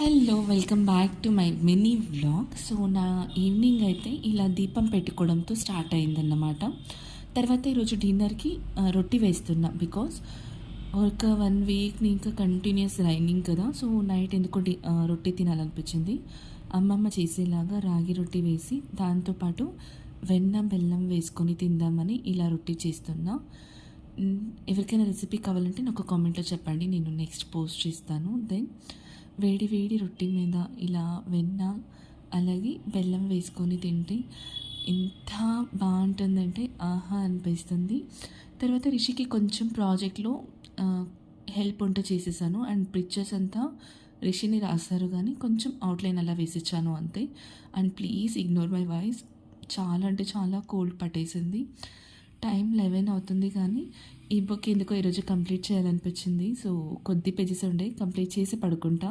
Hello welcome back to my mini vlog so నా evening అయితే ఇలా దీపం పెట్టుకోవడంతో స్టార్ట్ అయిందన్నమాట. తర్వాత ఈరోజు డిన్నర్కి రొట్టి వేస్తున్నా బికాస్ ఒక వన్ వీక్ ఇంకా కంటిన్యూస్ రైనింగ్ కదా. సో నైట్ ఎందుకో డి- రొట్టి తినాలనిపించింది? అమ్మమ్మ చేసేలాగా రాగి రొట్టి వేసి దాంతోపాటు వెన్న బెల్లం వేసుకొని తిందామని ఇలా రొట్టి చేస్తున్నా. ఎవరికైనా రెసిపీ కావాలంటే నాకు కామెంట్లో చెప్పండి నేను నెక్స్ట్ పోస్ట్ చేస్తాను. దెన్ వేడి వేడి రొట్టి మీద ఇలా వెన్న అలాగే బెల్లం వేసుకొని తింటే ఎంత బాగుంటుందంటే ఆహా అనిపిస్తుంది. తర్వాత రిషికి కొంచెం ప్రాజెక్ట్లో హెల్ప్ ఉంటే చేసేసాను. అండ్ పిక్చర్స్ అంతా రిషిని రాస్తారు కానీ కొంచెం అవుట్లైన్ అలా వేసిచ్చాను అంతే. And please ignore my voice. చాలా అంటే చాలా కోల్డ్ పట్టేసింది. టైం లెవెన్ అవుతుంది కానీ ఈ బుక్ ఎందుకో ఈరోజు కంప్లీట్ చేయాలనిపించింది. సో కొద్ది పేజెస్ ఉండే కంప్లీట్ చేసి పడుకుంటా.